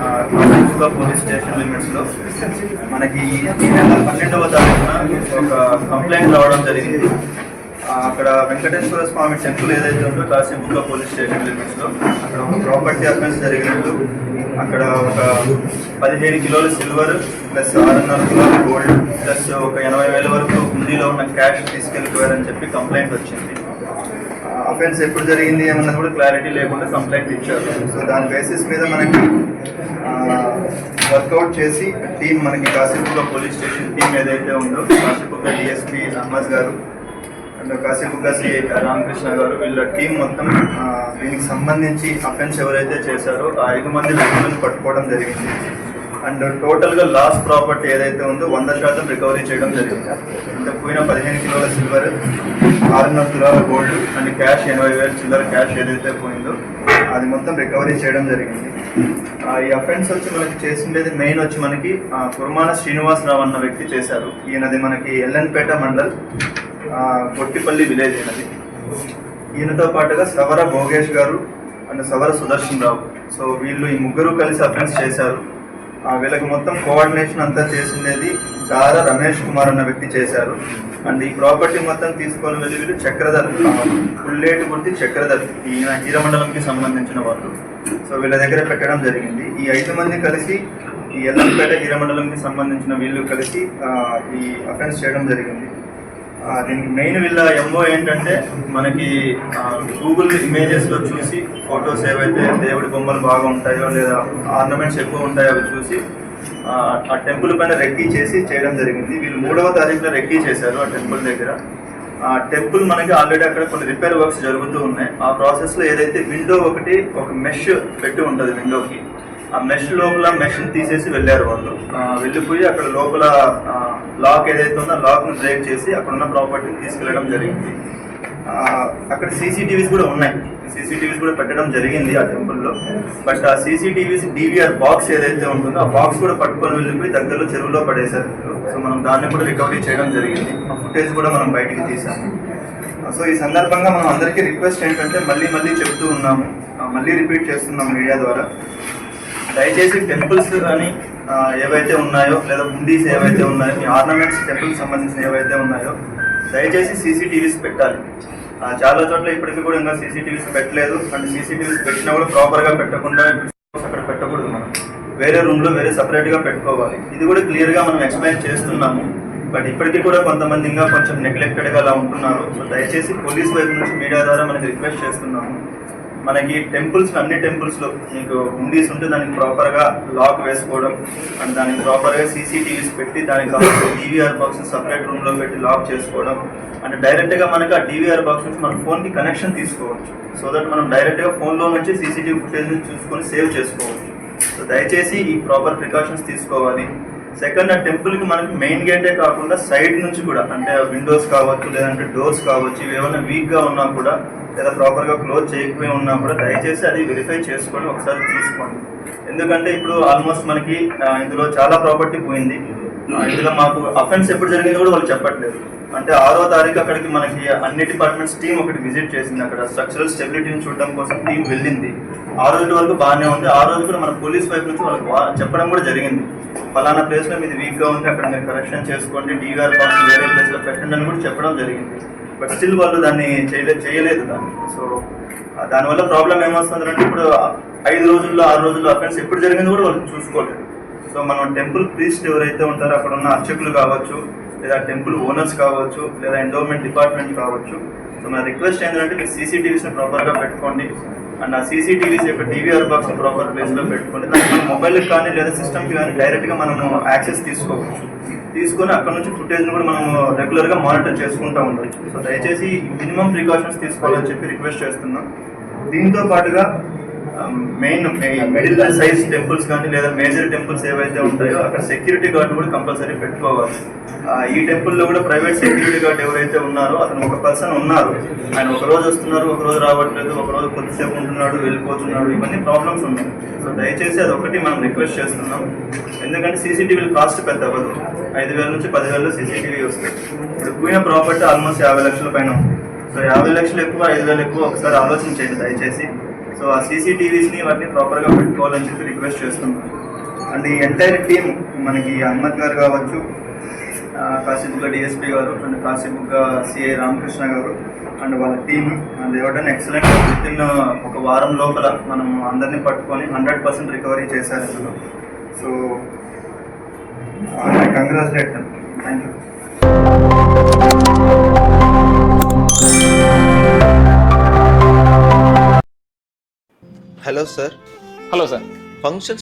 Kashibugga police station లిమిట్స్లో మనకి ఈ నెల పన్నెండవ తారీఖున ఒక కంప్లైంట్ రావడం జరిగింది. అక్కడ వెంకటేశ్వర స్వామి టెంపుల్ ఏదైతే ఉందో కాశీబుగ్గ పోలీస్ స్టేషన్ లిమిట్స్లో అక్కడ ఒక ప్రాపర్టీ అఫెన్స్ జరిగినట్టు అక్కడ ఒక పదిహేను కిలోల సిల్వర్ ప్లస్ ఆరున్నర కిలోల గోల్డ్ ప్లస్ ఒక ఎనభై వేల వరకు హుండీలో ఉన్న క్యాష్ తీసుకెళ్ళిపోయారని చెప్పి కంప్లైంట్ వచ్చింది. అఫెన్స్ ఎప్పుడు జరిగింది ఏమన్నది కూడా క్లారిటీ లేకుండా కంప్లైంట్ ఇచ్చారు. సో దాని బేసిస్ మీద మనకి వర్కౌట్ చేసి టీం మనకి కాసేపుగా పోలీస్ స్టేషన్ టీం ఏదైతే ఉందో కాసేపుగా డిఎస్పీ అహ్మద్ గారు అండ్ కాసేపుగా శ్రీ రామకృష్ణ గారు వీళ్ళ టీం మొత్తం దీనికి సంబంధించి అఫెన్స్ ఎవరైతే చేశారో ఆ ఐదు మంది వ్యక్తులను పట్టుకోవడం జరిగింది. అండ్ టోటల్గా లాస్ ప్రాపర్టీ ఏదైతే ఉందో వంద శాతం రికవరీ చేయడం జరిగింది. అంటే పోయిన పదిహేను కిలోల సిల్వర్ ఆరున్నర తులాల గోల్డ్ అండ్ క్యాష్ ఎనభై వేల చిల్లర క్యాష్ ఏదైతే పోయిందో అది మొత్తం రికవరీ చేయడం జరిగింది. ఆ, ఈ అఫెన్స్ వచ్చి మనకి చేసిండేది మెయిన్ వచ్చి మనకి ఆ, కుర్మాన శ్రీనివాసరావు అన్న వ్యక్తి చేశారు. ఈయనది మనకి ఎల్ఎన్పేట మండల్ కొట్టిపల్లి గొట్టిపల్లి విలేజ్ ఈయనది. ఈయనతో పాటుగా సవర భోగేష్ గారు అండ్ సవర సుదర్శన్ రావు. సో వీళ్ళు ఈ ముగ్గురు కలిసి అఫెన్స్ చేశారు. ఆ, వీళ్ళకి మొత్తం కోఆర్డినేషన్ అంతా చేసిండేది దార రమేష్ కుమార్ అన్న వ్యక్తి చేశారు. అండ్ ఈ ప్రాపర్టీ మొత్తం తీసుకొని వెళ్ళి వీళ్ళు చక్రధర్ పుల్లేటి గుర్తి చక్రధర్ ఈయన హీరమండలంకి సంబంధించిన వాళ్ళు. సో వీళ్ళ దగ్గర పెట్టడం జరిగింది. ఈ ఐదు మంది కలిసి ఈ ఎల్లంపేట హీరమండలంకి సంబంధించిన వీళ్ళు కలిసి ఈ అఫెన్స్ చేయడం జరిగింది. దీనికి మెయిన్ వీళ్ళ ఎంఓ ఏంటంటే మనకి గూగుల్ ఇమేజెస్లో చూసి ఫొటోస్ ఏవైతే దేవుడి బొమ్మలు బాగా ఉంటాయో లేదా ఆర్నమెంట్స్ ఎక్కువ ఉంటాయో అవి చూసి ఆ, టెంపుల్ పైన రెక్కీ చేసి చేయడం జరిగింది. వీళ్ళు మూడవ తారీఖున రెక్కీ చేశారు ఆ టెంపుల్ దగ్గర. ఆ టెంపుల్ మనకి ఆల్రెడీ అక్కడ కొన్ని రిపేర్ వర్క్స్ జరుగుతూ ఉన్నాయి. ఆ ప్రాసెస్లో ఏదైతే విండో ఒకటి ఒక మెష్ పెట్టి ఉంటుంది విండోకి ఆ మెష్ లోపల మెష్ తీసేసి వెళ్ళారు వాళ్ళు. వెళ్ళిపోయి అక్కడ లోపల లాక్ ఏదైతే ఉందో లాక్ను బ్రేక్ చేసి అక్కడ ఉన్న ప్రాపర్టీని తీసుకెళ్ళడం జరిగింది. అక్కడ సీసీటీవీస్ కూడా ఉన్నాయి. సీసీటీవీస్ కూడా పెట్టడం జరిగింది ఆ టెంపుల్లో బట్ ఆ సీసీటీవీస్ డివిఆర్ బాక్స్ ఏదైతే ఉంటుందో ఆ బాక్స్ కూడా పట్టుకొని వెళ్ళిపోయి దగ్గరలో చెరువులో పడేశారు. సో మనం దాన్ని కూడా రికవరీ చేయడం జరిగింది. ఆ ఫుటేజ్ కూడా మనం బయటికి తీసాము సో ఈ సందర్భంగా మనం అందరికీ రిక్వెస్ట్ ఏంటంటే మళ్ళీ మళ్ళీ చెప్తూ ఉన్నాము. మళ్ళీ రిపీట్ చేస్తున్నాం మీడియా ద్వారా. దయచేసి టెంపుల్స్ కానీ ఏవైతే ఉన్నాయో లేదా హుండీస్ ఏవైతే ఉన్నాయో మీ ఆర్నమెంట్స్ టెంపుల్స్ సంబంధించిన ఏవైతే ఉన్నాయో దయచేసి సీసీటీవీస్ పెట్టాలి. ఆ, చాలా చోట్ల ఇప్పటికీ కూడా ఇంకా సీసీటీవీస్ పెట్టలేదు. అండ్ సీసీటీవీస్ పెట్టినా కూడా ప్రాపర్గా పెట్టకుండా అక్కడ పెట్టకూడదు మనం. వేరే రూమ్లో వేరే సపరేట్గా పెట్టుకోవాలి. ఇది కూడా క్లియర్గా మనం ఎక్స్ప్లెయిన్ చేస్తున్నాము. బట్ ఇప్పటికీ కూడా కొంతమంది ఇంకా కొంచెం నెగ్లెక్టెడ్గా అలా ఉంటున్నారు. సో దయచేసి పోలీస్ వైపు నుంచి మీడియా ద్వారా మనకి రిక్వెస్ట్ చేస్తున్నాము. మనకి టెంపుల్స్ అన్ని టెంపుల్స్లో మీకు హుండీస్ ఉంటే దానికి ప్రాపర్గా లాక్ వేసుకోవడం అండ్ దానికి ప్రాపర్గా సీసీటీవీస్ పెట్టి దానికి కావాల్సిన డివిఆర్ బాక్స్ సపరేట్ రూమ్లో పెట్టి లాక్ చేసుకోవడం అండ్ డైరెక్ట్గా మనకి ఆ డివిఆర్ బాక్స్ నుంచి మన ఫోన్కి కనెక్షన్ తీసుకోవచ్చు. సో దట్ మనం డైరెక్ట్గా ఫోన్లో నుంచి సీసీటీవీ ఫుటేజ్ చూసుకొని సేవ్ చేసుకోవచ్చు. సో దయచేసి ఈ ప్రాపర్ ప్రికాషన్స్ తీసుకోవాలి. సెకండ్ ఆ టెంపుల్కి మనకి మెయిన్ గేటే కాకుండా సైడ్ నుంచి కూడా అంటే విండోస్ కావచ్చు లేదంటే డోర్స్ కావచ్చు ఇవి ఏమైనా వీక్గా ఉన్నా కూడా లేదా ప్రాపర్గా క్లోజ్ చేయకపోయి ఉన్నా కూడా దయచేసి అది వెరిఫై చేసుకొని ఒకసారి తీసుకోండి. ఎందుకంటే ఇప్పుడు ఆల్మోస్ట్ మనకి ఇందులో చాలా ప్రాపర్టీ పోయింది. ఇందులో మాకు అఫెన్స్ ఎప్పుడు జరిగిందో కూడా వాళ్ళు చెప్పట్లేదు. అంటే ఆరో తారీఖు అక్కడికి మనకి అన్ని డిపార్ట్మెంట్స్ టీం ఒకటి విజిట్ చేసింది అక్కడ. స్ట్రక్చరల్ స్టెబిలిటీని చూడడం కోసం టీం వెళ్ళింది. ఆ రోజు వరకు బాగానే ఉంది. ఆ రోజు కూడా మన పోలీస్ వైపు నుంచి వాళ్ళకి చెప్పడం కూడా జరిగింది. ఫలానా ప్లేస్లో మీది వీక్గా ఉంది అక్కడ మీరు కరెక్షన్ చేసుకోండి డీఆర్ బాక్స్ వేరే ప్లేస్లో పెట్టండి అని కూడా చెప్పడం జరిగింది. బట్ స్టిల్ వాళ్ళు దాన్ని చేయలేదు చేయలేదు దాన్ని. సో దానివల్ల ప్రాబ్లం ఏమొస్తుందంటే ఇప్పుడు ఐదు రోజుల్లో ఆరు రోజుల్లో అఫెన్స్ ఎప్పుడు జరిగింది కూడా వాళ్ళు చూసుకోలేదు. సో మనం టెంపుల్ ప్రీస్ట్ ఎవరైతే ఉంటారో అక్కడ ఉన్న అర్చకులు కావచ్చు లేదా టెంపుల్ ఓనర్స్ కావచ్చు లేదా ఎండోమెంట్ డిపార్ట్మెంట్ కావచ్చు. సో నా రిక్వెస్ట్ ఏంటంటే మీరు సీసీటీవీస్ని ప్రాపర్గా పెట్టుకోండి. అండ్ ఆ సీసీటీవీస్ యొక్క టీవీఆర్ బాక్స్ ప్రాపర్ ప్లేస్లో పెట్టుకోండి. దానికి మన మొబైల్కి కానీ లేదా సిస్టమ్కి కానీ డైరెక్ట్గా మనము యాక్సెస్ తీసుకోవచ్చు. తీసుకొని అక్కడ నుంచి ఫుటేజ్ని కూడా మనం రెగ్యులర్గా మానిటర్ చేసుకుంటూ ఉండొచ్చు సో దయచేసి మినిమం ప్రికాషన్స్ తీసుకోవాలని చెప్పి రిక్వెస్ట్ చేస్తున్నాం. దీంతో పాటుగా మెయిన్ మిడిల్ సైజ్ టెంపుల్స్ కానీ లేదా మేజర్ టెంపుల్స్ ఏవైతే ఉంటాయో అక్కడ సెక్యూరిటీ గార్డ్ కూడా కంపల్సరీ పెట్టుకోవాలి. ఆ, ఈ టెంపుల్లో కూడా ప్రైవేట్ సెక్యూరిటీ గార్డ్ ఎవరైతే ఉన్నారో అతను ఒక పర్సన్ ఉన్నారు. ఆయన ఒక రోజు వస్తున్నారు ఒక రోజు రావట్లేదు ఒక రోజు కొద్దిసేపు ఉంటున్నాడు వెళ్ళిపోతున్నాడు ఇవన్నీ ప్రాబ్లమ్స్ ఉన్నాయి. సో దయచేసి అది ఒకటి మనం రిక్వెస్ట్ చేస్తున్నాం. ఎందుకంటే సీసీటీవీలు కాస్ట్ పెద్ద అవ్వదు ఐదు వేల నుంచి పదివేలలో సీసీటీవీ వస్తాయి. ఇప్పుడు పోయిన ప్రాపర్టీ ఆల్మోస్ట్ యాభై లక్షల పైన ఉంది. సో యాభై లక్షలు ఎక్కువ ఐదు వేలు ఎక్కువ ఒకసారి ఆలోచించండి దయచేసి. సో ఆ సీసీటీవీస్ని ఇవన్నీ ప్రాపర్గా పెట్టుకోవాలని చెప్పి రిక్వెస్ట్ చేస్తున్నాం. అండ్ ఈ ఎంటైర్ టీమ్ మనకి అహ్మద్ గారు కావచ్చు ఆ, కాశీబుగ్గ డిఎస్పీ గారు అండ్ కాశీబుగ్గ సిఐ రామకృష్ణ గారు అండ్ వాళ్ళ టీమ్ అండ్ ఎవరైనా ఎక్సలెంట్ విత్ ఇన్ ఒక వారం లోపల మనం అందరినీ పట్టుకొని హండ్రెడ్ పర్సెంట్ రికవరీ చేశారు ఇందులో so congratulate thank you hello sir hello sir function